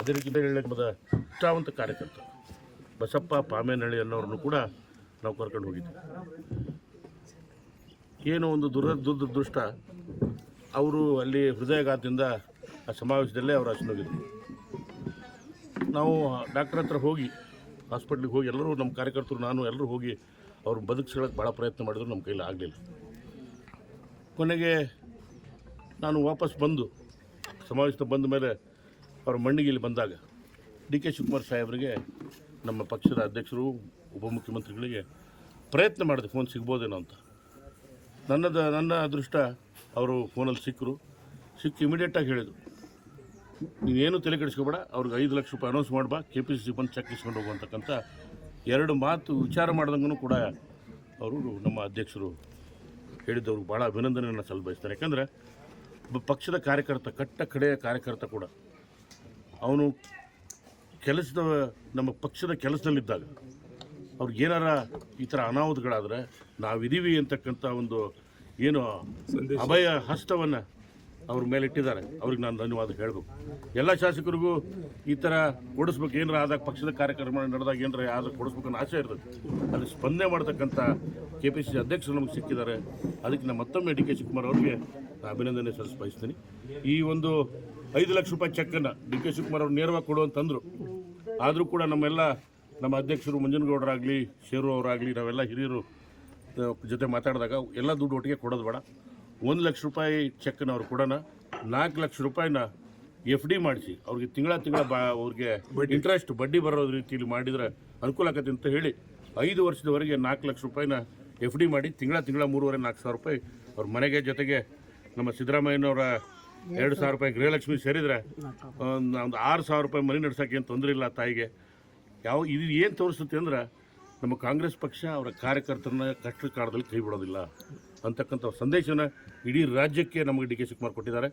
ಅದೇ ರೀತಿ ಬೇರೆ ಮದ ನಿಷ್ಠಾವಂತ ಕಾರ್ಯಕರ್ತ ಬಸಪ್ಪ ಪಾಮೇನಹಳ್ಳಿ ಅನ್ನೋರನ್ನು ಕೂಡ ನಾವು ಕರ್ಕೊಂಡು ಹೋಗಿದ್ವಿ. ಏನೋ ಒಂದು ದುರ, ದುರದೃಷ್ಟ, ಅವರು ಅಲ್ಲಿ ಹೃದಯಘಾತದಿಂದ ಆ ಸಮಾವೇಶದಲ್ಲೇ ಅವರು ಹಚ್ಚಿನೋಗಿದ್ರು ನಾವು ಡಾಕ್ಟರ್ ಹತ್ರ ಹೋಗಿ, ಹಾಸ್ಪಿಟ್ಲಿಗೆ ಹೋಗಿ, ಎಲ್ಲರೂ ನಮ್ಮ ಕಾರ್ಯಕರ್ತರು, ನಾನು ಎಲ್ಲರೂ ಹೋಗಿ ಅವ್ರು ಬದುಕಿಸ್ಕೊಳ್ಳೋಕೆ ಭಾಳ ಪ್ರಯತ್ನ ಮಾಡಿದ್ರು, ನಮ್ಮ ಕೈಲಿ ಆಗಲಿಲ್ಲ. ಕೊನೆಗೆ ನಾನು ವಾಪಸ್ ಬಂದು ಸಮಾವೇಶದ ಬಂದ ಮೇಲೆ ಅವರು ಮಣ್ಣಿಗೆ ಇಲ್ಲಿ ಬಂದಾಗ ಡಿ ಕೆ ಶಿವಕುಮಾರ್ ಸಾಹೇಬರಿಗೆ ನಮ್ಮ ಪಕ್ಷದ ಅಧ್ಯಕ್ಷರು, ಉಪಮುಖ್ಯಮಂತ್ರಿಗಳಿಗೆ ಪ್ರಯತ್ನ ಮಾಡಿದೆ ಫೋನ್ ಸಿಗ್ಬೋದೇನೋ ಅಂತ. ನನ್ನದು, ನನ್ನ ಅದೃಷ್ಟ ಅವರು ಫೋನಲ್ಲಿ ಸಿಕ್ಕರು. ಸಿಕ್ಕಿ ಇಮಿಡಿಯೇಟಾಗಿ ಹೇಳಿದರು. ನೀನೇನು ತಲೆ ಕೆಡಿಸ್ಕೋಬೇಡ, ಅವ್ರಿಗೆ ಐದು ಲಕ್ಷ ರೂಪಾಯಿ ಅನೌನ್ಸ್ ಮಾಡ್ಬಾ ಕೆ ಪಿ ಸಿ ಸಿ ಬಂದು ಚೆಕ್ ಇಸ್ಕೊಂಡು ಹೋಗುವಂತಕ್ಕಂಥ ಎರಡು ಮಾತು ವಿಚಾರ ಮಾಡ್ದಂಗೂ ಕೂಡ ಅವರು ನಮ್ಮ ಅಧ್ಯಕ್ಷರು ಹೇಳಿದ್ದವ್ರಿಗೆ ಭಾಳ ಅಭಿನಂದನೆಯನ್ನು ಸಲ್ಲಿಸ್ತಾರೆ. ಯಾಕಂದರೆ ಪಕ್ಷದ ಕಾರ್ಯಕರ್ತ ಕಟ್ಟ ಕಡೆಯ ಕಾರ್ಯಕರ್ತ ಕೂಡ. ಅವನು ಕೆಲಸದ ನಮ್ಮ ಪಕ್ಷದ ಕೆಲಸದಲ್ಲಿದ್ದಾಗ ಅವ್ರಿಗೆ ಏನಾರ ಈ ಥರ ಅನಾಹುತಗಳಾದರೆ ನಾವಿದ್ದೀವಿ ಅಂತಕ್ಕಂಥ ಒಂದು ಏನು ಅಭಯ ಹಸ್ತವನ್ನು ಅವ್ರ ಮೇಲೆ ಇಟ್ಟಿದ್ದಾರೆ. ಅವ್ರಿಗೆ ನಾನು ಧನ್ಯವಾದ ಹೇಳಬೇಕು. ಎಲ್ಲ ಶಾಸಕರಿಗೂ ಈ ಥರ ಕೊಡಿಸ್ಬೇಕು. ಏನಾರ ಆದಾಗ ಪಕ್ಷದ ಕಾರ್ಯಕ್ರಮ ನಡೆದಾಗ ಏನಾರ ಯಾರು ಕೊಡಿಸ್ಬೇಕು ಅನ್ನೋ ಆಸೆ ಇರ್ತದೆ. ಅದಕ್ಕೆ ಸ್ಪಂದನೆ ಮಾಡ್ತಕ್ಕಂಥ ಕೆ ಪಿ ಸಿ ಅಧ್ಯಕ್ಷರು ನಮಗೆ ಸಿಕ್ಕಿದ್ದಾರೆ. ಅದಕ್ಕೆ ನಾನು ಮತ್ತೊಮ್ಮೆ ಡಿ ಕೆ ಶಿವಕುಮಾರ್ ಅವ್ರಿಗೆ ಅಭಿನಂದನೆ ಸಲ್ಲಿಸಿ ಬಯಸ್ತೀನಿ. ಈ ಒಂದು ಐದು ಲಕ್ಷ ರೂಪಾಯಿ ಚೆಕ್ಕನ್ನು ಡಿ ಕೆ ಶಿವಕುಮಾರ್ ಅವ್ರು ನೇರವಾಗಿ ಕೊಡು ಅಂತಂದರು. ಆದರೂ ಕೂಡ ನಮ್ಮೆಲ್ಲ ನಮ್ಮ ಅಧ್ಯಕ್ಷರು ಮಂಜನಗೌಡರಾಗಲಿ, ಶೇರು ಅವರಾಗಲಿ, ನಾವೆಲ್ಲ ಹಿರಿಯರು ಜೊತೆ ಮಾತಾಡಿದಾಗ ಎಲ್ಲ ದುಡ್ಡು ಒಟ್ಟಿಗೆ ಕೊಡೋದು ಬೇಡ. ಒಂದು ಲಕ್ಷ ರೂಪಾಯಿ ಚೆಕ್ನ ಅವ್ರು ಕೊಡೋಣ ನಾಲ್ಕು ಲಕ್ಷ ರೂಪಾಯಿನ ಎಫ್ ಡಿ ಮಾಡಿಸಿ ಅವ್ರಿಗೆ ತಿಂಗಳ ತಿಂಗಳ ಬಾ ಅವ್ರಿಗೆ ಇಂಟ್ರೆಸ್ಟ್ ಬಡ್ಡಿ ಬರೋ ರೀತಿಯಲ್ಲಿ ಮಾಡಿದರೆ ಅನುಕೂಲ ಆಗತ್ತೆ ಅಂತ ಹೇಳಿ ಐದು ವರ್ಷದವರೆಗೆ ನಾಲ್ಕು ಲಕ್ಷ ರೂಪಾಯಿನ ಎಫ್ ಡಿ ಮಾಡಿ ತಿಂಗಳ ತಿಂಗಳ ಮೂರುವರೆ ನಾಲ್ಕು ಸಾವಿರ ರೂಪಾಯಿ ಅವ್ರ ಮನೆಗೆ ಜೊತೆಗೆ ನಮ್ಮ ಸಿದ್ದರಾಮಯ್ಯನವರ ಎರಡು ಸಾವಿರ ರೂಪಾಯಿ ಗೃಹಲಕ್ಷ್ಮಿ ಸೇರಿದರೆ ಒಂದು ಒಂದು ಆರು ಸಾವಿರ ರೂಪಾಯಿ ಮನೆ ನಡ್ಸೋಕೆ ಏನು ತೊಂದರೆ ಇಲ್ಲ ತಾಯಿಗೆ. ಯಾವ ಇದು ಏನು ತೋರಿಸುತ್ತೆ ಅಂದ್ರೆ ನಮ್ಮ ಕಾಂಗ್ರೆಸ್ ಪಕ್ಷ ಅವರ ಕಾರ್ಯಕರ್ತರನ್ನ ಕಷ್ಟ ಕಾಲದಲ್ಲಿ ಕೈ ಬಿಡೋದಿಲ್ಲ ಅಂತಕ್ಕಂಥ ಸಂದೇಶನ ಇಡೀ ರಾಜ್ಯಕ್ಕೆ ನಮಗೆ ಡಿ ಕೆ ಶಿವಕುಮಾರ್ ಕೊಟ್ಟಿದ್ದಾರೆ.